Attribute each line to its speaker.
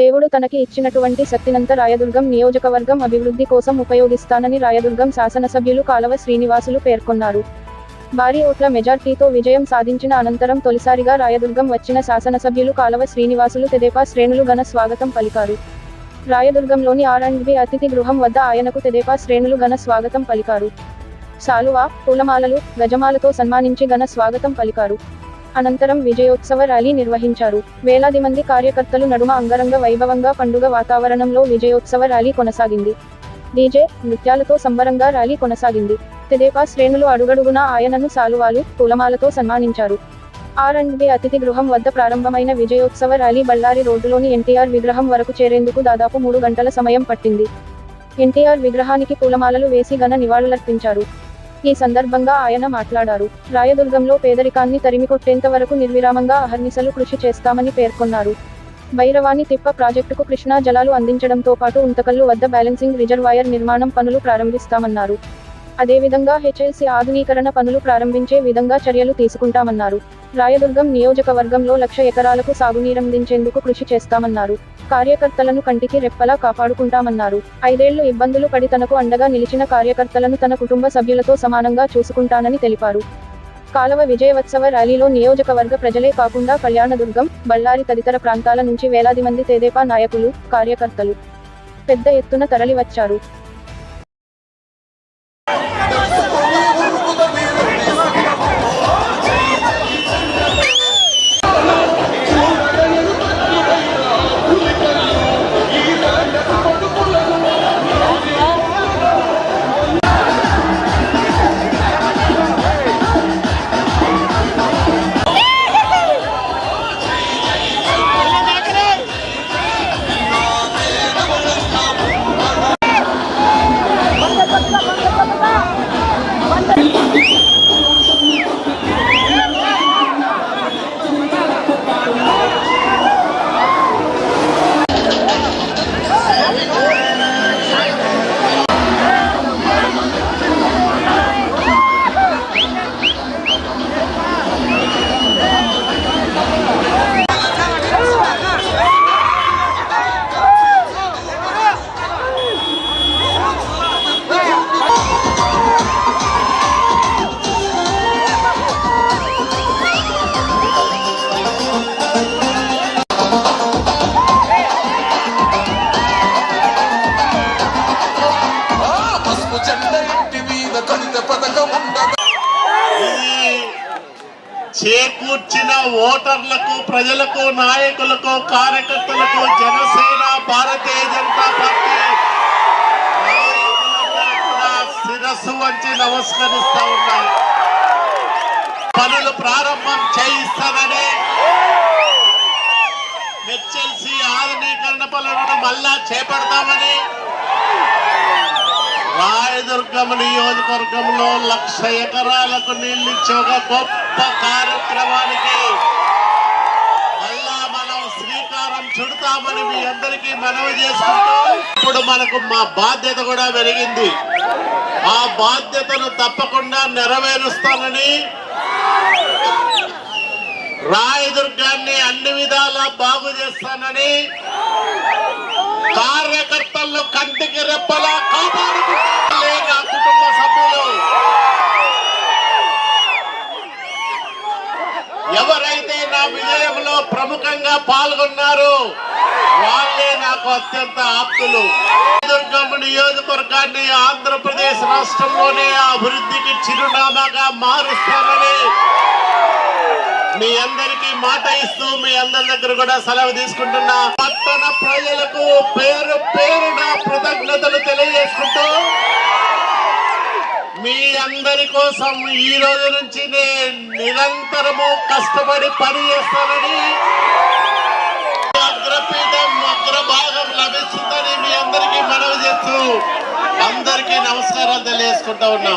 Speaker 1: దేవుడు తనకి ఇచ్చినటువంటి శక్తినంత రాయదుర్గం నియోజకవర్గం అభివృద్ధి కోసం ఉపయోగిస్తానని రాయదుర్గం శాసనసభ్యులు కాలవ శ్రీనివాసులు పేర్కొన్నారు. భారీ ఓట్ల మెజార్టీతో విజయం సాధించిన అనంతరం తొలిసారిగా రాయదుర్గం వచ్చిన శాసనసభ్యులు కాలవ శ్రీనివాసులు తెదేపా శ్రేణులు ఘన స్వాగతం పలికారు. రాయదుర్గంలోని ఆర్ అండ్ బి అతిథి గృహం వద్ద ఆయనకు తెదేపా శ్రేణులు ఘన స్వాగతం పలికారు. శాలువా పూలమాలలు గజమాలతో సన్మానించి ఘన స్వాగతం పలికారు. అనంతరం విజయోత్సవ ర్యాలీ నిర్వహించారు. వేలాది మంది కార్యకర్తలు నడుమ అంగరంగ వైభవంగా పండుగ వాతావరణంలో విజయోత్సవ ర్యాలీ కొనసాగింది. డీజే నృత్యాలతో సంబరంగా ర్యాలీ కొనసాగింది. తెదేపా శ్రేణులు అడుగడుగునా ఆయనను సాలువాలు పూలమాలతో సన్మానించారు. ఆర్ అండ్ బి అతిథి గృహం వద్ద ప్రారంభమైన విజయోత్సవ ర్యాలీ బళ్ళారి రోడ్డులోని ఎన్టీఆర్ విగ్రహం వరకు చేరేందుకు దాదాపు మూడు గంటల సమయం పట్టింది. ఎన్టీఆర్ విగ్రహానికి పూలమాలలు వేసి ఘన నివాళులర్పించారు. ఈ సందర్భంగా ఆయన మాట్లాడారు. రాయదుర్గంలో పేదరికాన్ని తరిమికొట్టేంత వరకు నిర్విరామంగా అహర్నిశలు కృషి చేస్తామని పేర్కొన్నారు. భైరవాణి తిప్ప ప్రాజెక్టుకు కృష్ణా జలాలు అందించడంతో పాటు ఉంతకల్లు వద్ద బ్యాలెన్సింగ్ రిజర్వాయర్ నిర్మాణం పనులు ప్రారంభిస్తామన్నారు. అదేవిధంగా హెచ్ఎల్సి ఆధునీకరణ పనులు ప్రారంభించే విధంగా చర్యలు తీసుకుంటామన్నారు. రాయదుర్గం నియోజకవర్గంలో లక్ష ఎకరాలకు సాగునీరందించేందుకు కృషి చేస్తామన్నారు. కార్యకర్తలను కంటికి రెప్పలా కాపాడుకుంటామన్నారు. ఐదేళ్ళు ఇబ్బందులు పడి తనకు అండగా నిలిచిన కార్యకర్తలను తన కుటుంబ సభ్యులతో సమానంగా చూసుకుంటానని తెలిపారు. కాలవ విజయోత్సవ ర్యాలీలో నియోజకవర్గ ప్రజలే కాకుండా కళ్యాణదుర్గం బళ్ళారి తదితర ప్రాంతాల నుంచి వేలాది మంది తెదేపా నాయకులు కార్యకర్తలు పెద్ద ఎత్తున తరలివచ్చారు.
Speaker 2: చేకూర్చిన ఓటర్లకు ప్రజలకు నాయకులకు కార్యకర్తలకు జనసేన భారతీయ జనతా పార్టీ శిరస్సు వంచి నమస్కరిస్తా ఉన్నారు. పనులు ప్రారంభం చేయిస్తానని హెచ్ఎల్సి ఆధునీకరణ పనులను మళ్ళా చేపడతామని రాయదుర్గం నియోజకవర్గంలో లక్ష ఎకరాలకు నీళ్ళిచ్చే ఒక గొప్ప కార్యక్రమానికి మళ్ళా మనం శ్రీకారం చుడతామని మీ అందరికీ మనవి చేసుకుంటూ ఇప్పుడు మనకు మా బాధ్యత కూడా పెరిగింది ఆ బాధ్యతను తప్పకుండా నెరవేరుస్తానని రాయదుర్గాన్ని అన్ని విధాలా బాగు చేస్తానని కార్యకర్తలను కంటికి రెప్పలా కాపాడుకుంటారులే ప్రముఖంగా పాల్గొన్నారు. వాళ్ళే నాకు అత్యంత ఆప్తులు. దుర్గమ్మ నియోజకవర్గాన్ని ఆంధ్రప్రదేశ్ రాష్ట్రంలోనే అభివృద్ధికి చిరునామాగా మారుస్తానని మీ అందరికీ మాట ఇస్తూ మీ అందరి దగ్గర కూడా సెలవు తీసుకుంటున్నా. పట్టణ ప్రజలకు పేరు పేరున కృతజ్ఞతలు తెలియజేసుకుంటూ అందరి కోసం ఈ రోజు నుంచి నేను నిరంతరము కష్టపడి పని చేస్తానని అగ్రపీఠం అగ్రభాగం లభిస్తుందని మీ అందరికీ మనవి చేస్తూ అందరికీ నమస్కారాలు తెలియజేసుకుంటా ఉన్నా.